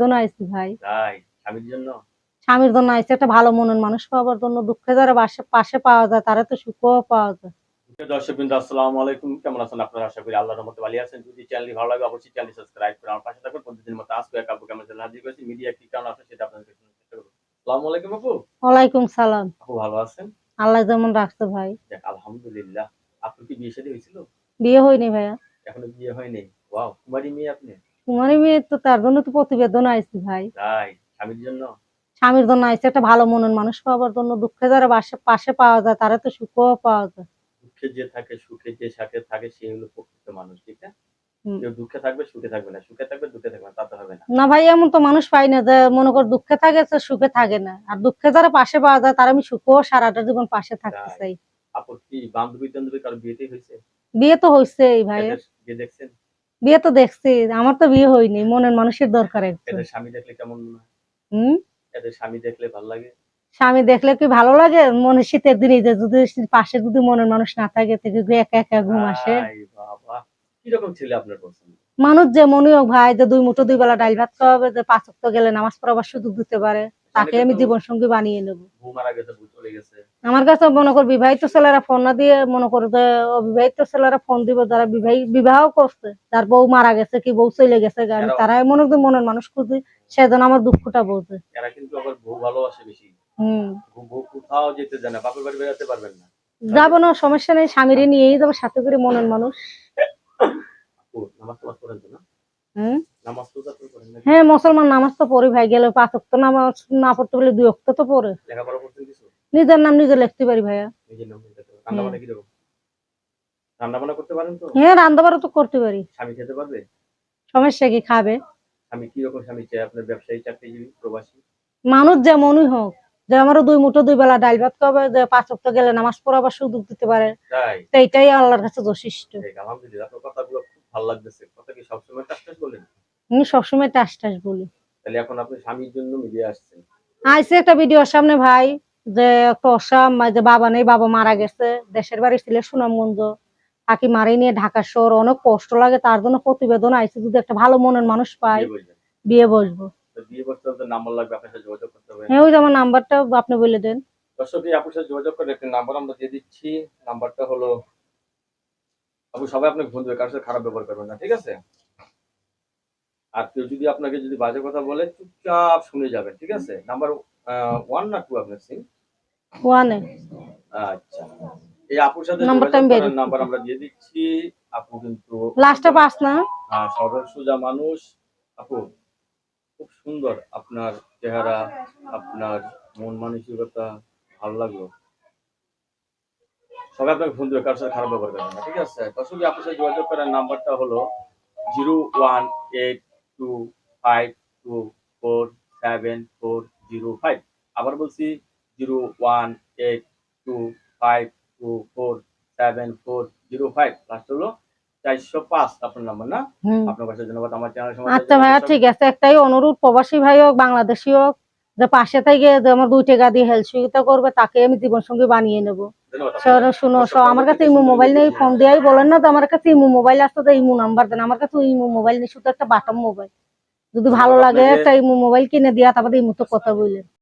জন্য ভাই। তাই? স্বামীর জন্য? স্বামীর জন্য আইছি একটা ভালো মনের মানুষ পাওয়ার জন্য। দুঃখে যারা পাশে পাওয়া যায় তারা তো সুখও পাওয়া যায়। দর্শকবৃন্দ আসসালামু আলাইকুম। কেমন আছেন আপনারা? আশা করি আল্লাহর রহমতে ভালো আছেন। যদি চ্যানেলটি ভালো লাগে অবশ্যই চ্যানেলটি সাবস্ক্রাইব করে আমার পাশে থাকবেন প্রতিদিন মতো আজকে এক আপু কেমন চ্যানেল হাজির করেছি মিডিয়া কি কারণ আছে সেটা আপনাদের কাছে চেষ্টা করব। আসসালামু আলাইকুম আপু। ওয়ালাইকুম সালাম। আপু ভালো আছেন? আল্লাহ যেমন রাখছে ভাই। আলহামদুলিল্লাহ। আপনার কি বিয়ে শাদী হয়েছিল? বিয়ে হয়নি ভাইয়া। এখনও বিয়ে হয়নি? ওয়াও কুমারী মেয়ে আপনি? তোমার মেয়ে তো তার জন্য তো প্রতিবেদন আইছি ভাই। তাই? স্বামীর জন্য? স্বামীর জন্য আইছি একটা ভালো মনের মানুষ পাওয়ার জন্য। দুঃখে যারা পাশে পাওয়া যায় তারা তো সুখও পাওয়া যায়। দুঃখে যে থাকে সুখে যে সাথে থাকে সে হলো প্রকৃত মানুষ ঠিক না কেউ দুঃখে থাকবে সুখে থাকবে না। সুখে থাকবে দুঃখে থাকবে না হবে না। না ভাই এমন তো মানুষ পাই না যে মনে কর দুঃখে থাকে সুখে থাকে না। আর দুঃখে যারা পাশে পাওয়া যায় তারা আমি সুখও সারাটা জীবন পাশে থাকতে চাই। আপুর কি বান্ধবী টান্ধবী কারও বিয়েতেই হয়েছে বিয়ে তো হয়েছেই ভাই। দেখছেন? বিয়ে তো দেখছি আমার তো বিয়ে হয়নি মনের মানুষের দরকার স্বামী দেখলে কেমন হম? এদের স্বামী দেখলে ভালো লাগে? স্বামী দেখলে কি ভালো লাগে? মনে শীতের দিনে যে যদি পাশে যদি মনের মানুষ না থাকে থেকে একা একা ঘুম আসে? কীরকম ছেলে আপনার পছন্দ? মানুষ যে মনে হোক ভাই যে দুই মুঠো দুই বেলা ডাইল ভাত খাওয়াবে যে পাঁচ ওয়াক্ত গেলে নামাজ পড়াবার সুযোগ দিতে পারে। তাকে আমি জীবন সঙ্গী বানিয়ে নেব। আমার কাছে মনে কর বিবাহিত ছেলেরা ফোন না দিয়ে মনে করো যে অবিবাহিত ছেলেরা ফোন দিব যারা বিবাহ বিবাহ করছে তার বউ মারা গেছে কি বউ চলে গেছে আমি তারাই মনে করি মনের মানুষ খুঁজি সেজন্য আমার দুঃখটা বোঝে এরা কিন্তু আবার বউ ভালোবাসে বেশি। হম। বউ বউ কোথাও যেতে জানে বাপের বাড়ি বেড়াতে পারবেন না। যাব না সমস্যা নেই স্বামীরে নিয়েই যাব সাথে করে মনের মানুষ। হম? হ্যাঁ মুসলমান নামাজ তো পড়ি ভাই। গেলে পাঁচ অক্ত নামাজ না পড়তে বলে দুই অক্ত তো পড়ে। নিজের নাম নিজে লিখতে পারি ভাইয়া। রান্না করতে পারেন তো? হ্যাঁ রান্না বাড়া তো করতে পারি। স্বামী খেতে পারবে? সমস্যা কি খাবে? স্বামী কীরকম স্বামী চাই আপনার ব্যবসায়ী চাকরিজীবী প্রবাসী? মানুষ যেমনই হোক যে আমারও দুই মুঠো দুই বেলা ডাইল ভাত খাবে যে পাঁচ অক্ত গেলে নামাজ পড়াবার সুযোগ দিতে পারে। এইটাই আল্লাহর কাছে যথেষ্ট। আলহামদুলিল্লাহ। আপনার কথাগুলো খুব ভালো লাগতেছে। কথা কি সবসময় টাস বলেন? আমি সবসময় টাস টাস বলি। তাহলে এখন আপনি স্বামীর জন্য মিলিয়ে আসছেন। আইসে একটা ভিডিওর সামনে ভাই যে একটা অসাম যে বাবা নেই বাবা মারা গেছে। দেশের বাড়ি ছিল সুনামগঞ্জ। তাকে মারি নিয়ে ঢাকা শহর। অনেক কষ্ট লাগে তার জন্য প্রতিবেদন আইসে যদি একটা ভালো মনের মানুষ পাই বিয়ে বসবো। বিয়ে করতে তো নাম্বার লাগবে আপনার সাথে যোগাযোগ করতে হবে। হ্যাঁ ওই আমার নাম্বারটা আপনি বলে দেন। দর্শক এই আপুর সাথে যোগাযোগ করে একটা নাম্বার আমরা দিয়ে দিচ্ছি। নাম্বারটা হলো আপু সবাই আপনাকে ফোন দেবে কারোর সাথে খারাপ ব্যবহার করবেন না ঠিক আছে? আর কেউ যদি আপনাকে যদি বাজে কথা বলে চুপচাপ শুনে যাবেন ঠিক আছে? নাম্বার ওয়ান না টু আপনার সিম ওয়ানে আচ্ছা। এই আপুর সাথে নাম্বার আমরা দিয়ে দিচ্ছি। আপু কিন্তু লাস্টটা পাস না। আহ, সরল সোজা মানুষ। আপু খুব সুন্দর আপনার চেহারা আপনার মন মানসিকতা ভালো লাগল। সবাই আপনাকে ফোন দেবে কারোর সাথে খারাপ ব্যবহার করবেন না ঠিক আছে? দর্শক আপনার সাথে যোগাযোগ করার নাম্বারটা হলো zero one eight two five two four seven four zero five আবার বলছি zero one eight two five two four seven four zero five last হলো চারশো পাঁচ আপনার নাম্বার না? আপনার কাছে ধন্যবাদ আমার চ্যানেল আচ্ছা ভাইয়া ঠিক আছে একটাই অনুরোধ প্রবাসী ভাই হোক বাংলাদেশি হোক যে পাশে থেকে যে আমার দুই টাকা দিয়ে হেল্প সহযোগিতা করবে তাকে আমি জীবন সঙ্গী বানিয়ে নেব। শোনো শুনো আমার কাছে ইমো মোবাইল নেই ফোন দিয়াই বলেন না তো আমার কাছে ইমো মোবাইল আসতো তো ইমো নাম্বার দেন আমার কাছে ইমো মোবাইল নেই শুধু একটা বাটম মোবাইল। যদি ভালো লাগে একটা ইমো মোবাইল কিনে দিয়া তারপরে ইমো তো কথা বললেন